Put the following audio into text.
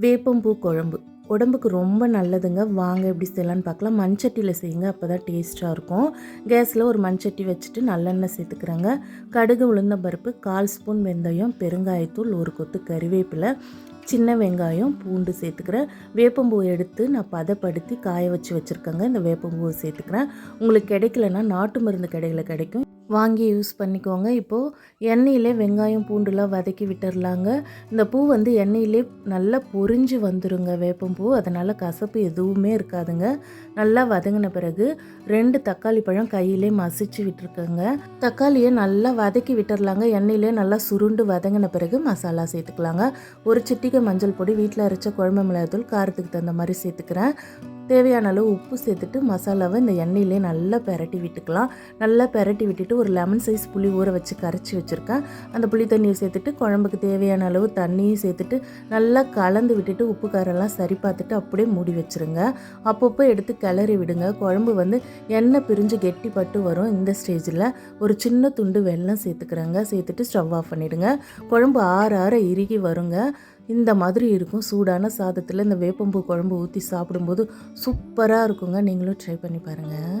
வேப்பம்பூ குழம்பு. உடம்புக்கு ரொம்ப நல்லதுங்க. வாங்க எப்படி செய்யலான்னு பார்க்கலாம். மண்சட்டியில் செய்யுங்க. அப்போ தான் டேஸ்ட்டாக இருக்கும். கேஸில் ஒரு மண்சட்டி வச்சுட்டு நல்லெண்ணெய் சேர்த்துக்கிறாங்க. கடுகு உளுந்த பருப்பு கால் ஸ்பூன் வெந்தயம் பெருங்காயத்தூள் ஒரு கொத்து கறிவேப்பிலை சின்ன வெங்காயம் பூண்டு சேர்த்துக்கிறேன். வேப்பம்பூ எடுத்து நான் பதப்படுத்தி காய வச்சு வச்சுருக்கேங்க. இந்த வேப்பம்பூவை சேர்த்துக்கிறேன். உங்களுக்கு கிடைக்கலன்னா நாட்டு மருந்து கடையில் கிடைக்கும். வாங்கி யூஸ் பண்ணிக்கோங்க. இப்போது எண்ணெயிலே வெங்காயம் பூண்டுலாம் வதக்கி விட்டுடலாங்க இந்த பூ வந்து எண்ணெயிலே நல்லா பொறிஞ்சு வந்துருங்க வேப்பம்பூ. அதனால் கசப்பு எதுவுமே இருக்காதுங்க. நல்லா வதங்கின பிறகு ரெண்டு தக்காளி பழம் கையிலே மசிச்சு விட்டுருக்கேங்க. தக்காளியை நல்லா வதக்கி விட்டுடலாங்க எண்ணெயிலே நல்லா சுருண்டு வதங்கின பிறகு மசாலா சேர்த்துக்கலாங்க. ஒரு சிட்டிக்கு மஞ்சள் பொடி வீட்டில் அரைச்ச குழம்பு மிளகாத்தூள் காரத்துக்கு தகுந்த மாதிரி சேர்த்துக்கிறேன். தேவையான அளவு உப்பு சேர்த்துட்டு மசாலாவை இந்த எண்ணெயிலே நல்லா பெரட்டி விட்டுக்கலாம். நல்லா பெரட்டி விட்டுட்டு ஒரு லெமன் சைஸ் புளி ஊற வச்சு கரைச்சி வச்சுருக்கேன். அந்த புளி தண்ணியை சேர்த்துட்டு குழம்புக்கு தேவையான அளவு தண்ணியும் சேர்த்துட்டு நல்லா கலந்து விட்டுட்டு உப்பு காரெல்லாம் சரி பார்த்துட்டு அப்படியே மூடி வச்சுருங்க. அப்பப்போ எடுத்து கிளறி விடுங்க. குழம்பு வந்து எண்ணெய் பிரிஞ்சு கெட்டி பட்டு வரும். இந்த ஸ்டேஜில் ஒரு சின்ன துண்டு வெல்லம் சேர்த்துக்கிறேங்க. சேர்த்துட்டு ஸ்டவ் ஆஃப் பண்ணிவிடுங்க குழம்பு ஆற ஆற இறுகி வருங்க. இந்த மாதிரி இருக்கும். சூடான சாதத்தில் இந்த வேப்பம்பூ குழம்பு ஊற்றி சாப்பிடும்போது சூப்பராக இருக்குங்க. நீங்களும் ட்ரை பண்ணி பாருங்கள்